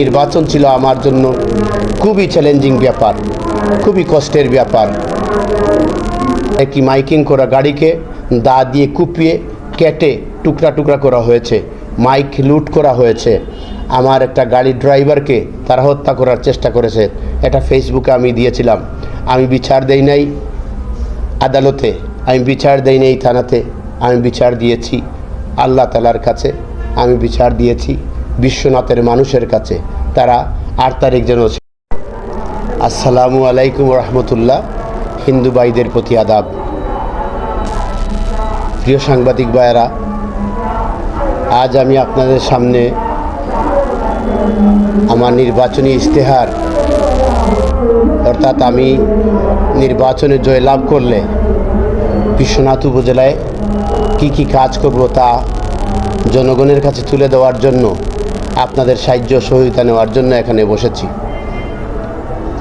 নির্বাচন ছিল আমার জন্য খুবই চ্যালেঞ্জিং ব্যাপার, খুবই কষ্টের ব্যাপার। একটি মাইকিং করা গাড়িকে দা দিয়ে কুপিয়ে কেটে টুকরা টুকরা করা হয়েছে, মাইক লুট করা হয়েছে। আমার একটা গাড়ির ড্রাইভারকে তারা হত্যা করার চেষ্টা করেছে, এটা ফেসবুকে আমি দিয়েছিলাম। আমি বিচার দেই নাই আদালতে, আমি বিচার দেই নাই থানাতে, আমি বিচার দিয়েছি, আল্লাহ তালার কাছে আমি বিচার দিয়েছি। বিশ্বনাথের মানুষের কাছে তারা আট তারিখ যেন আসসালামু আলাইকুম রহমতুল্লাহ। হিন্দু ভাইদের প্রতি আদাব। প্রিয় সাংবাদিক ভাইয়েরা, আজ আমি আপনাদের সামনে আমার নির্বাচনী ইশতেহার, অর্থাৎ আমি নির্বাচনে জয়লাভ করলে বিশ্বনাথ উপজেলায় কি কি কাজ করব তা জনগণের কাছে তুলে দেওয়ার জন্য আপনাদের সাহায্য সহযোগিতা নেওয়ার জন্য এখানে বসেছি।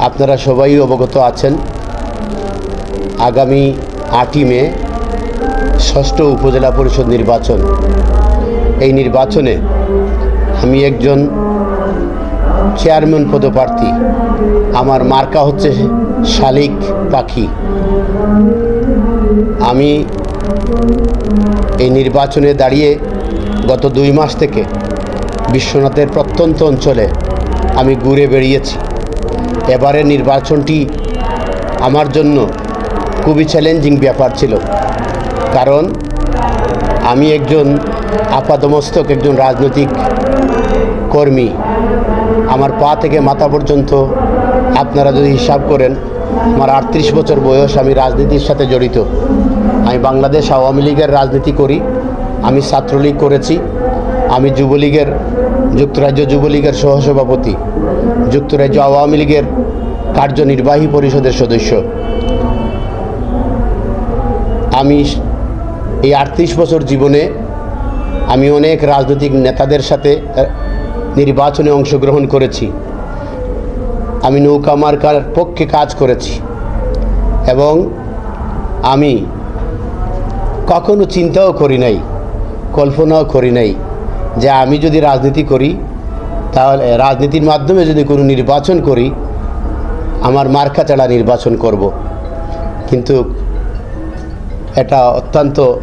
আপনারা সবাই অবগত আছেন, আগামী আটই মে ষষ্ঠ উপজেলা পরিষদ নির্বাচন। এই নির্বাচনে আমি একজন চেয়ারম্যান পদপ্রার্থী। আমার মার্কা হচ্ছে শালিক পাখি। আমি এই নির্বাচনে দাঁড়িয়ে গত দুই মাস থেকে বিশ্বনাথের প্রত্যন্ত অঞ্চলে আমি ঘুরে বেরিয়েছি এবারের নির্বাচনটি আমার জন্য খুবই চ্যালেঞ্জিং ব্যাপার ছিল। কারণ আমি একজন আপাদমস্তক, একজন রাজনৈতিক কর্মী। আমার পা থেকে মাথা পর্যন্ত আপনারা যদি হিসাব করেন, আমার আটত্রিশ বছর বয়স আমি রাজনীতির সাথে জড়িত। আমি বাংলাদেশ আওয়ামী লীগের রাজনীতি করি, আমি ছাত্রলীগ করেছি, আমি যুবলীগের যুক্তরাজ্য যুবলীগের সহসভাপতি, যুক্তরাজ্য আওয়ামী লীগের কার্যনির্বাহী পরিষদের সদস্য। আমি এই আটত্রিশ বছর জীবনে আমি অনেক রাজনৈতিক নেতাদের সাথে নির্বাচনে অংশগ্রহণ করেছি। আমি নৌকা মার্কার পক্ষে কাজ করেছি এবং আমি কখনো চিন্তাও করি নাই, কল্পনাও করি নাই যে আমি যদি রাজনীতি করি, তাহলে রাজনীতির মাধ্যমে যদি কোনো নির্বাচন করি, আমার মার্কা ছাড়া নির্বাচন করব। কিন্তু এটা অত্যন্ত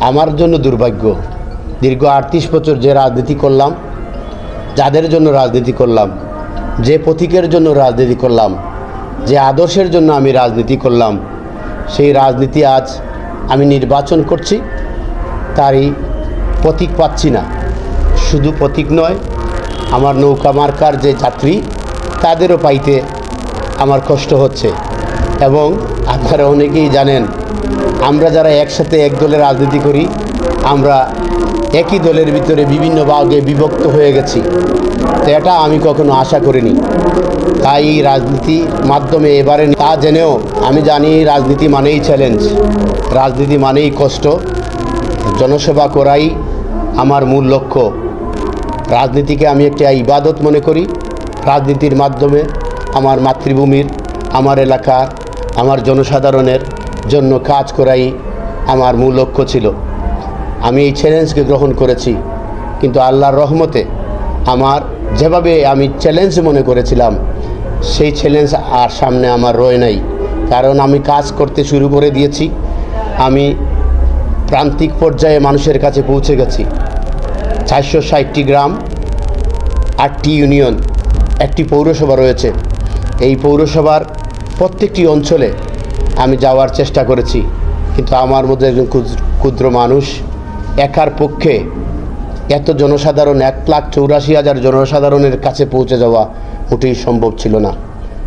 আমার জন্য দুর্ভাগ্য। দীর্ঘ আটত্রিশ বছর যে রাজনীতি করলাম, যাদের জন্য রাজনীতি করলাম, যে প্রতীকের জন্য রাজনীতি করলাম, যে আদর্শের জন্য আমি রাজনীতি করলাম, সেই রাজনীতি আজ আমি নির্বাচন করছি, তারই প্রতীক পাচ্ছি না। শুধু প্রতীক নয়, আমার নৌকা মার্কার যে যাত্রী, তাদেরও পাইতে আমার কষ্ট হচ্ছে। এবং আপনারা অনেকেই জানেন, আমরা যারা একসাথে এক দলে রাজনীতি করি, আমরা একই দলের ভিতরে বিভিন্ন ভাগে বিভক্ত হয়ে গেছি। তো এটা আমি কখনো আশা করিনি। তাই এই রাজনীতি মাধ্যমে এবারে তা জেনেও আমি জানি রাজনীতি মানেই চ্যালেঞ্জ রাজনীতি মানেই কষ্ট। জনসেবা করাই আমার মূল লক্ষ্য। রাজনীতিকে আমি একটি ইবাদত মনে করি। রাজনীতির মাধ্যমে আমার মাতৃভূমির, আমার এলাকার, আমার জনসাধারণের জন্য কাজ করাই আমার মূল লক্ষ্য ছিল। আমি এই চ্যালেঞ্জকে গ্রহণ করেছি। কিন্তু আল্লাহর রহমতে আমার যেভাবে আমি চ্যালেঞ্জ মনে করেছিলাম, সেই চ্যালেঞ্জ আর সামনে আমার রয়ে নাই। কারণ আমি কাজ করতে শুরু করে দিয়েছি। আমি প্রান্তিক পর্যায়ে মানুষের কাছে পৌঁছে গেছি। চারশো ষাটটি গ্রাম, আটটি ইউনিয়ন, একটি পৌরসভা রয়েছে। এই পৌরসভার প্রত্যেকটি অঞ্চলে আমি যাওয়ার চেষ্টা করেছি। কিন্তু আমার মধ্যে একজন ক্ষুদ্র- মানুষ একার পক্ষে এত জনসাধারণ, এক লাখ চৌরাশি হাজার জনসাধারণের কাছে পৌঁছে যাওয়া মোটেই সম্ভব ছিল না।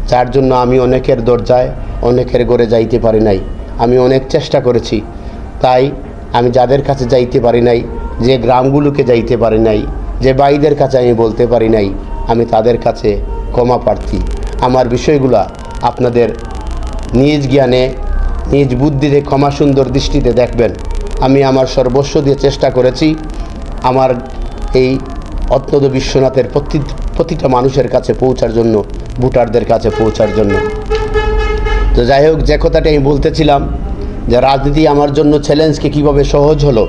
যার জন্য আমি অনেকের দরজায়, অনেকের ঘরে যাইতে পারি নাই। আমি অনেক চেষ্টা করেছি। তাই আমি যাদের কাছে যাইতে পারি নাই যে গ্রামগুলোকে যাইতে পারি নাই, যে বাইদের কাছে আমি বলতে পারি নাই, আমি তাদের কাছে ক্ষমা প্রার্থী। আমার বিষয়গুলা আপনাদের নিজ জ্ঞানে, নিজ বুদ্ধিতে, ক্ষমা সুন্দর দৃষ্টিতে দেখবেন। আমি আমার সর্বস্ব দিয়ে চেষ্টা করেছি আমার এই অত্যন্ত বিশ্বনাথের প্রতি, প্রতিটা মানুষের কাছে পৌঁছার জন্য, ভোটারদের কাছে পৌঁছার জন্য। তো যাই হোক, যে কথাটা আমি বলতেছিলাম, যে রাজনীতি আমার জন্য চ্যালেঞ্জকে কীভাবে সহজ হলো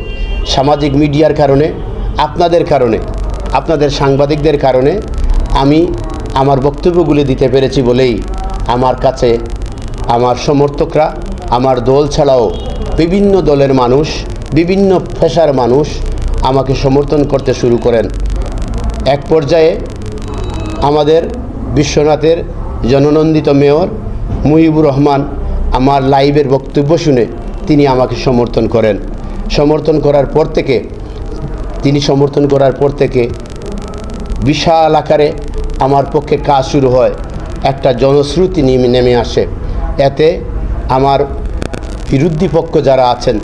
সামাজিক মিডিয়ার কারণে, আপনাদের কারণে, আপনাদের সাংবাদিকদের কারণে আমি আমার বক্তব্যগুলি দিতে পেরেছি বলেই আমার কাছে আমার সমর্থকরা, আমার দল ছাড়াও বিভিন্ন দলের মানুষ, বিভিন্ন পেশার মানুষ আমাকে সমর্থন করতে শুরু করেন। এক পর্যায়ে আমাদের বিশ্বনাথের জননন্দিত মেয়র মুহিবুর রহমান আমার লাইভের বক্তব্য শুনে তিনি আমাকে সমর্থন করেন। সমর্থন করার পর থেকে, তিনি সমর্থন করার পর থেকে বিশাল আকারে আমার পক্ষে কাজ শুরু হয়। একটা জনশ্রুতি নেমে আসে। এতে আমার বিরোধী পক্ষ যারা আছেন,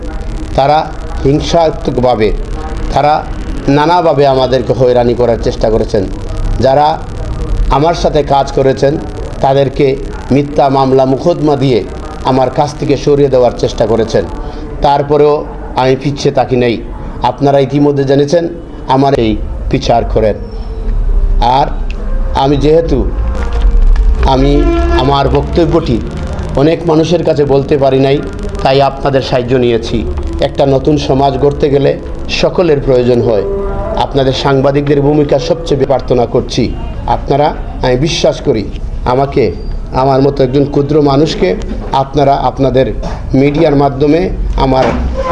তারা হিংসাত্মকভাবে, তারা নানাভাবে আমাদেরকে হয়রানি করার চেষ্টা করেছেন। যারা আমার সাথে কাজ করেছেন, তাদেরকে মিথ্যা মামলা, মুকদ্দমা দিয়ে আমার কাছ থেকে সরিয়ে দেওয়ার চেষ্টা করেছেন। তারপরেও আমি পিছিয়ে তাকি নেই। আপনারা ইতিমধ্যে জেনেছেন, আমার এই বিচার করেন আর আমি যেহেতু, আমি আমার বক্তব্যটি অনেক মানুষের কাছে বলতে পারি নাই, তাই আপনাদের সাহায্য নিয়েছি। একটা নতুন সমাজ গড়তে গেলে সকলের প্রয়োজন হয়। আপনাদের সাংবাদিকদের ভূমিকা সবচেয়ে প্রার্থনা করছি। আপনারা, আমি বিশ্বাস করি, আমাকে আমার মতো একজন ক্ষুদ্র মানুষকে আপনারা আপনাদের মিডিয়ার মাধ্যমে আমার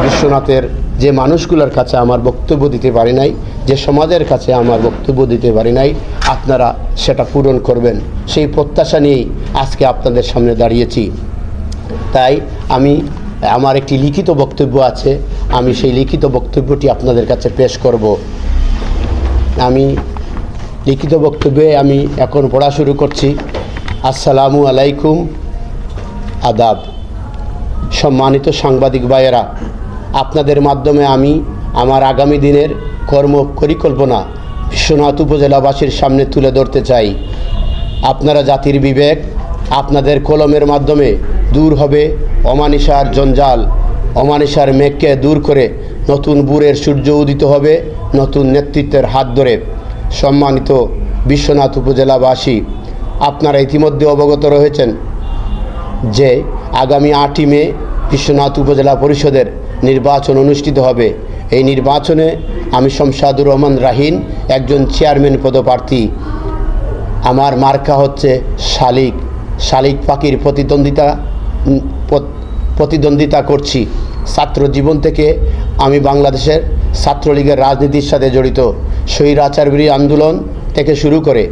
বিশ্বনাথের যে মানুষগুলোর কাছে আমার বক্তব্য দিতে পারি নাই, যে সমাজের কাছে আমার বক্তব্য দিতে পারি নাই, আপনারা সেটা পূরণ করবেন। সেই প্রত্যাশা নিয়েই আজকে আপনাদের সামনে দাঁড়িয়েছি। তাই আমি, আমার একটি লিখিত বক্তব্য আছে, আমি সেই লিখিত বক্তব্যটি আপনাদের কাছে পেশ করব। আমি লিখিত বক্তব্যে আমি এখন পড়া শুরু করছি। আসসালামু আলাইকুম। আদাব। সম্মানিত সাংবাদিক ভাইয়েরা, আপনাদের মাধ্যমে আমি আমার আগামী দিনের কর্ম পরিকল্পনা বিশ্বনাথ উপজেলাবাসীর সামনে তুলে ধরতে চাই। আপনারা জাতির বিবেক আপনাদের কলমের মাধ্যমে দূর হবে। অমানিসার জঞ্জাল, অমানিসার মেঘকে দূর করে নতুন বুড়ের সূর্য উদিত হবে, নতুন নেতৃত্বের হাত ধরে। সম্মানিত বিশ্বনাথ উপজেলাবাসী আপনারা ইতিমধ্যে অবগত রয়েছেন যে আগামী আটই মে বিশ্বনাথ উপজেলা পরিষদের নির্বাচন অনুষ্ঠিত হবে। এই নির্বাচনে আমি শমশাদুর রহমান রাহিন, একজন চেয়ারম্যান পদপ্রার্থী। আমার মার্কা হচ্ছে শালিক। শালিক পাখির প্রতিদ্বন্দ্বিতা প্রতিদ্বন্দ্বিতা করছি। ছাত্র জীবন থেকে আমি বাংলাদেশের ছাত্রলীগের রাজনীতির সাথে জড়িত। স্বৈরাচারবিরী আন্দোলন থেকে শুরু করে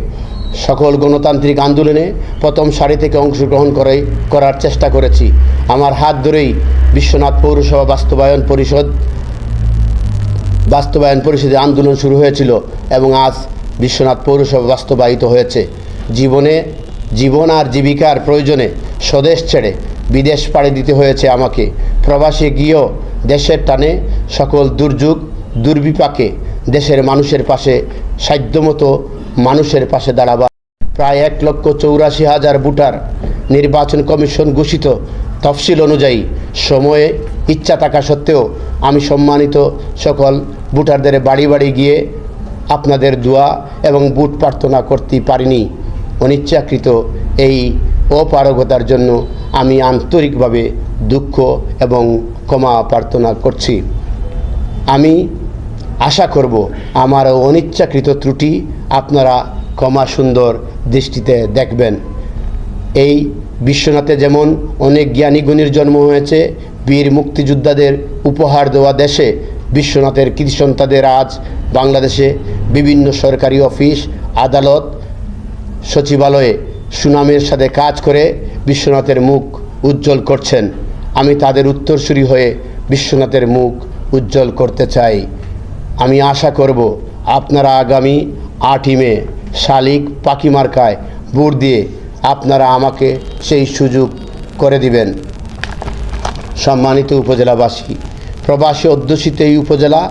সকল গণতান্ত্রিক আন্দোলনে প্রথম সারি থেকে অংশগ্রহণ করে, করার চেষ্টা করেছি। আমার হাত ধরেই বিশ্বনাথ পৌরসভা বাস্তবায়ন পরিষদ, বাস্তবায়ন পরিষদে আন্দোলন শুরু হয়েছিল এবং আজ বিশ্বনাথ পৌরসভা বাস্তবায়িত হয়েছে। জীবনে জীবন আর জীবিকার প্রয়োজনে স্বদেশ ছেড়ে বিদেশ পাড়ি দিতে হয়েছে আমাকে। প্রবাসে গিয়েও দেশের টানে সকল দুর্যোগ, দুর্বিপাকে দেশের মানুষের পাশে সাধ্যমতো মানুষের পাশে দাঁড়াবার। প্রায় এক লক্ষ চৌরাশি হাজার ভোটার নির্বাচন কমিশন ঘোষিত তফসিল অনুযায়ী সময়ে ইচ্ছা থাকা সত্ত্বেও আমি সম্মানিত সকল ভোটারদের বাড়ি বাড়ি গিয়ে আপনাদের দোয়া এবং বুট প্রার্থনা করতে পারিনি। অনিচ্ছাকৃত এই অপারগতার জন্য আমি আন্তরিকভাবে দুঃখ এবং ক্ষমা প্রার্থনা করছি। আমি আশা করব আমার অনিচ্ছাকৃত ত্রুটি আপনারা ক্ষমা সুন্দর দৃষ্টিতে দেখবেন। এই বিশ্বনাথে যেমন অনেক জ্ঞানী গুণীর জন্ম হয়েছে, বীর মুক্তিযোদ্ধাদের উপহার দেওয়া দেশে, বিশ্বনাথের কৃতি সন্তানদের আজ বাংলাদেশে বিভিন্ন সরকারি অফিস, আদালত, সচিবালয়ে সুনামের সাথে কাজ করে বিশ্বনাথের মুখ উজ্জ্বল করছেন। আমি তাদের উত্তরসূরি হয়ে বিশ্বনাথের মুখ উজ্জ্বল করতে চাই। আমি আশা করব আপনারা আগামী আটই মে শালিক পাখি মার্কায় ভোট দিয়ে আপনারা আমাকে সেই সুযোগ করে দিবেন। সম্মানিত উপজেলাবাসী, প্রবাসী অধ্যুষিত এই উপজেলা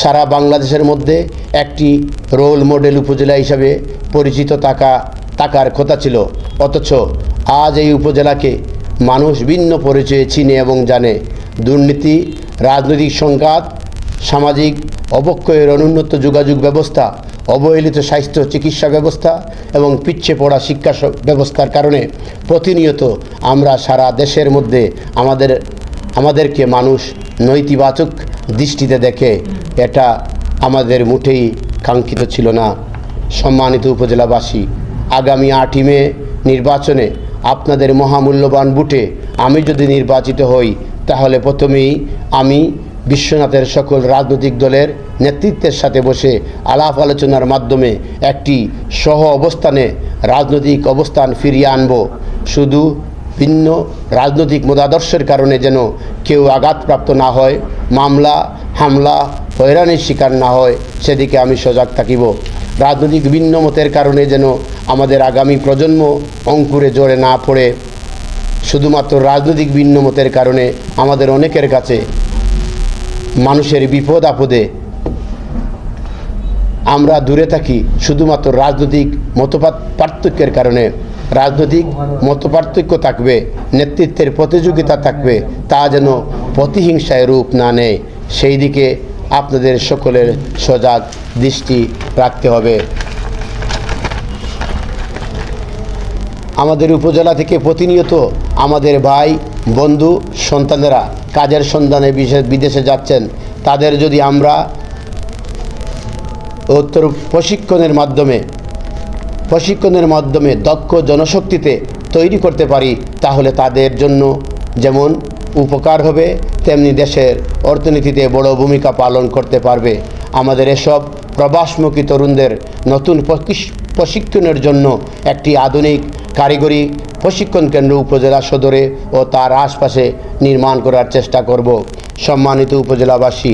সারা বাংলাদেশের মধ্যে একটি রোল মডেল উপজেলা হিসাবে পরিচিত থাকা থাকার কথা ছিল। অথচ আজ এই উপজেলাকে মানুষ ভিন্ন পরিচয়ে চিনে এবং জানে। দুর্নীতি, রাজনৈতিক সংঘাত সামাজিক অবক্ষয়ের অনুন্নত যোগাযোগ ব্যবস্থা, অবহেলিত স্বাস্থ্য চিকিৎসা ব্যবস্থা এবং পিছিয়ে পড়া শিক্ষা ব্যবস্থার কারণে প্রতিনিয়ত আমরা সারা দেশের মধ্যে আমাদের, আমাদেরকে মানুষ নৈতিবাচক দৃষ্টিতে দেখে, এটা আমাদের মুঠেই কাঙ্ক্ষিত ছিল না। সম্মানিত উপজেলাবাসী, আগামী আটই মে নির্বাচনে আপনাদের মহামূল্যবান বুটে আমি যদি নির্বাচিত হই, তাহলে প্রথমেই আমি বিশ্বনাথের সকল রাজনৈতিক দলের নেতৃত্বের সাথে বসে আলাপ আলোচনার মাধ্যমে একটি সহ অবস্থানে রাজনৈতিক অবস্থান ফিরিয়ে আনব। শুধু ভিন্ন রাজনৈতিক মতাদর্শের কারণে যেন কেউ আঘাতপ্রাপ্ত না হয়, মামলা, হামলা, হয়রানির শিকার না হয়, সেদিকে আমি সজাগ থাকিব। রাজনৈতিক ভিন্ন মতের কারণে যেন আমাদের আগামী প্রজন্ম অঙ্কুরে জোরে না পড়ে। শুধুমাত্র রাজনৈতিক ভিন্ন মতের কারণে আমাদের অনেকের কাছে মানুষের বিপদ আপদে আমরা দূরে থাকি শুধুমাত্র রাজনৈতিক মতপাত পার্থক্যের কারণে। রাজনৈতিক মতপার্থক্য থাকবে, নেতৃত্বের প্রতিযোগিতা থাকবে, তা যেন প্রতিহিংসায় রূপ না নেয়। সেই দিকে আপনাদের সকলের সজাগ দৃষ্টি রাখতে হবে। আমাদের উপজেলা থেকে প্রতিনিয়ত আমাদের ভাই, বন্ধু, সন্তানেরা কাজের সন্ধানে বিশেষ বিদেশে যাচ্ছেন, তাদের যদি আমরা উত্তর প্রশিক্ষণের মাধ্যমে প্রশিক্ষণের মাধ্যমে দক্ষ জনশক্তিতে তৈরি করতে পারি, তাহলে তাদের জন্য যেমন উপকার হবে, তেমনি দেশের অর্থনীতিতে বড় ভূমিকা পালন করতে পারবে। আমাদের এসব প্রবাসমুখী তরুণদের নতুন প্রশিক- প্রশিক্ষণের জন্য একটি আধুনিক কারিগরি প্রশিক্ষণ কেন্দ্র উপজেলা সদরে ও তার আশপাশে নির্মাণ করার চেষ্টা করব, সম্মানিত উপজেলাবাসী।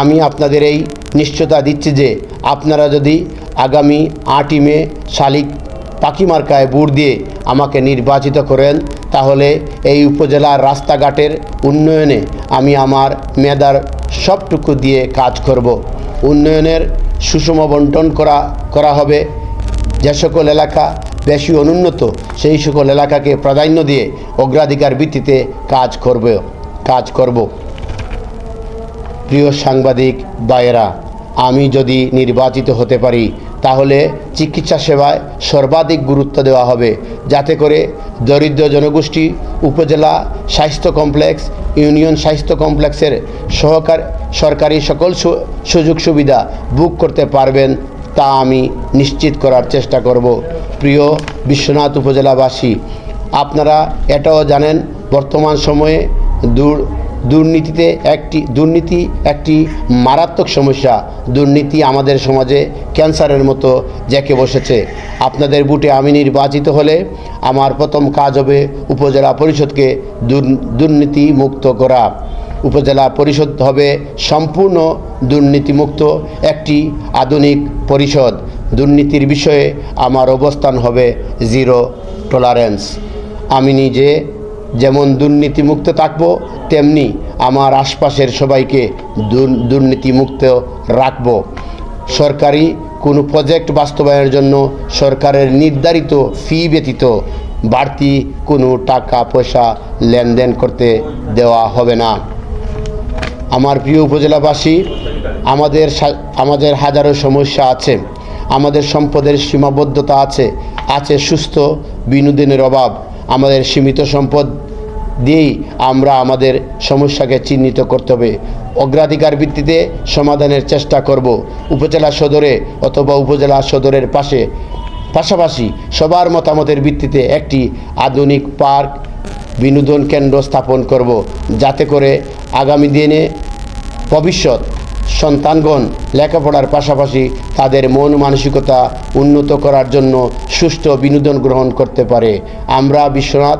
আমি আপনাদের এই নিশ্চয়তা দিচ্ছি যে আপনারা যদি আগামী আটই মে শালিক পাখি মার্কায় বুট দিয়ে আমাকে নির্বাচিত করেন, তাহলে এই উপজেলার রাস্তাঘাটের উন্নয়নে আমি আমার মেধার সবটুকু দিয়ে কাজ করব। উন্নয়নের সুষম বন্টন করা করা হবে যে সকল এলাকা বেশি অনুন্নত, সেই সকল এলাকাকে প্রাধান্য দিয়ে অগ্রাধিকার ভিত্তিতে কাজ করবে, কাজ করব। প্রিয় সাংবাদিক বায়েরা আমি যদি নির্বাচিত হতে পারি, তাহলে চিকিৎসা সেবায় সর্বাধিক গুরুত্ব দেওয়া হবে, যাতে করে দরিদ্র জনগোষ্ঠী, উপজেলা স্বাস্থ্য কমপ্লেক্স, ইউনিয়ন স্বাস্থ্য কমপ্লেক্সের সহকার সরকারি সকল সুযোগ সুবিধা বুক করতে পারবেন তা আমি নিশ্চিত করার চেষ্টা করব। প্রিয় বিশ্বনাথ উপজেলাবাসী, আপনারা এটাও জানেন, বর্তমান সময়ে দূর, দুর্নীতিতে একটি, দুর্নীতি একটি মারাত্মক সমস্যা। দুর্নীতি আমাদের সমাজে ক্যান্সারের মতো জেঁকে বসেছে। আপনাদের বুটে আমি নির্বাচিত হলে আমার প্রথম কাজ হবে উপজেলা পরিষদকে দুর্নীতি মুক্ত করা। উপজেলা পরিষদ হবে সম্পূর্ণ দুর্নীতিমুক্ত একটি আধুনিক পরিষদ। দুর্নীতির বিষয়ে আমার অবস্থান হবে জিরো টলারেন্স আমি নিজে যেমন দুর্নীতিমুক্ত থাকব, তেমনি আমার আশপাশের সবাইকে দুর- দুর্নীতিমুক্ত রাখব। সরকারি কোনো প্রজেক্ট বাস্তবায়নের জন্য সরকারের নির্ধারিত ফি ব্যতীত বাড়তি কোনো টাকা পয়সা লেনদেন করতে দেওয়া হবে না। আমার প্রিয় উপজেলাবাসী, আমাদের আমাদের হাজারো সমস্যা আছে, আমাদের সম্পদের সীমাবদ্ধতা আছে আছে সুস্থ বিনোদনের অভাব, আমাদের সীমিত সম্পদ দিয়েই আমরা আমাদের সমস্যাকে চিহ্নিত করতে হবে। অগ্রাধিকার ভিত্তিতে সমাধানের চেষ্টা করব। উপজেলা সদরে অথবা উপজেলা সদরের পাশে। পাশাপাশি সবার মতামতের ভিত্তিতে একটি আধুনিক পার্ক বিনোদন কেন্দ্র স্থাপন করব যাতে করে আগামী দিনে ভবিষ্যৎ সন্তানগণ লেখাপড়ার পাশাপাশি তাদের মন মানসিকতা উন্নত করার জন্য সুষ্ঠু বিনোদন গ্রহণ করতে পারে। আমরা বিশ্বনাথ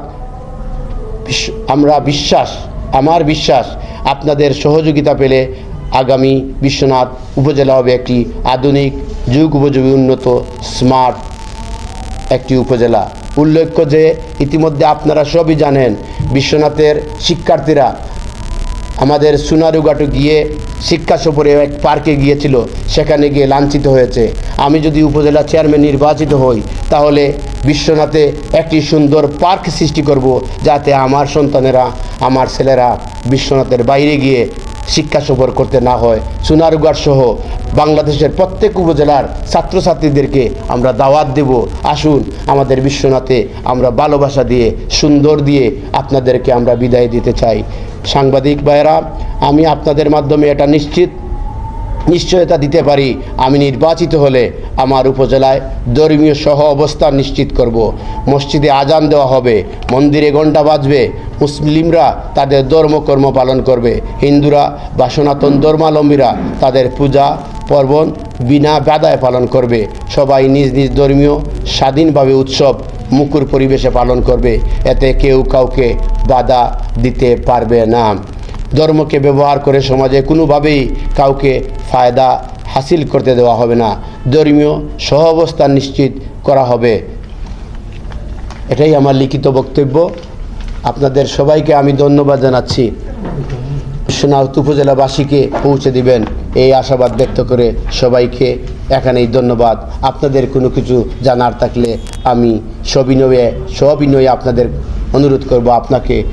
বিশ্ব- আমরা বিশ্বাস, আমার বিশ্বাস, আপনাদের সহযোগিতা পেলে আগামী বিশ্বনাথ উপজেলা হবে একটি আধুনিক, যুগ উপযোগী, উন্নত, স্মার্ট একটি উপজেলা। উল্লেখ্য যে ইতিমধ্যে আপনারা সবই জানেন, বিশ্বনাথের শিক্ষার্থীরা আমাদের সোনারুঘাটে গিয়ে শিক্ষা সফরে এক পার্কে গিয়েছিল, সেখানে গিয়ে লাঞ্ছিত হয়েছে। আমি যদি উপজেলা চেয়ারম্যান নির্বাচিত হই, তাহলে বিশ্বনাথে একটি সুন্দর পার্ক সৃষ্টি করব, যাতে আমার সন্তানেরা, আমার ছেলেরা বিশ্বনাথের বাইরে গিয়ে শিক্ষা সফর করতে না হয়। সোনারগড় সহ বাংলাদেশের প্রত্যেক উপজেলার ছাত্রছাত্রীদেরকে আমরা দাওয়াত দেব। আসুন, আমাদের বিশ্বনাথে আমরা ভালোবাসা দিয়ে, সুন্দর দিয়ে আপনাদেরকে আমরা বিদায় দিতে চাই। সাংবাদিক ভাইয়েরা, আমি আপনাদের মাধ্যমে এটা নিশ্চিত নিশ্চয়তা দিতে পারি, আমি নির্বাচিত হলে আমার উপজেলায় ধর্মীয় সহ অবস্থান নিশ্চিত করব। মসজিদে আজান দেওয়া হবে, মন্দিরে ঘণ্টা বাজবে, মুসলিমরা তাদের ধর্মকর্ম পালন করবে, হিন্দুরা বা সনাতন ধর্মাবলম্বীরা তাদের পূজা পার্বণ বিনা বাধায় পালন করবে, সবাই নিজ নিজ ধর্মীয় স্বাধীনভাবে উৎসব, মুকুর পরিবেশে পালন করবে, এতে কেউ কাউকে বাধা দিতে পারবে না। ধর্মকে ব্যবহার করে সমাজে কোনোভাবেই কাউকে ফায়দা হাসিল করতে দেওয়া হবে না। ধর্মীয় সহাবস্থান নিশ্চিত করা হবে। এটাই আমার লিখিত বক্তব্য। আপনাদের সবাইকে আমি ধন্যবাদ জানাচ্ছি। সোনাউত উপজেলাবাসীকে পৌঁছে দিবেন। এই আশাবাদ ব্যক্ত করে সবাইকে এখানেই ধন্যবাদ। আপনাদের কোনো কিছু জানার থাকলে আমি সবিনয়ে সবিনয়ে আপনাদের অনুরোধ করব আপনাকে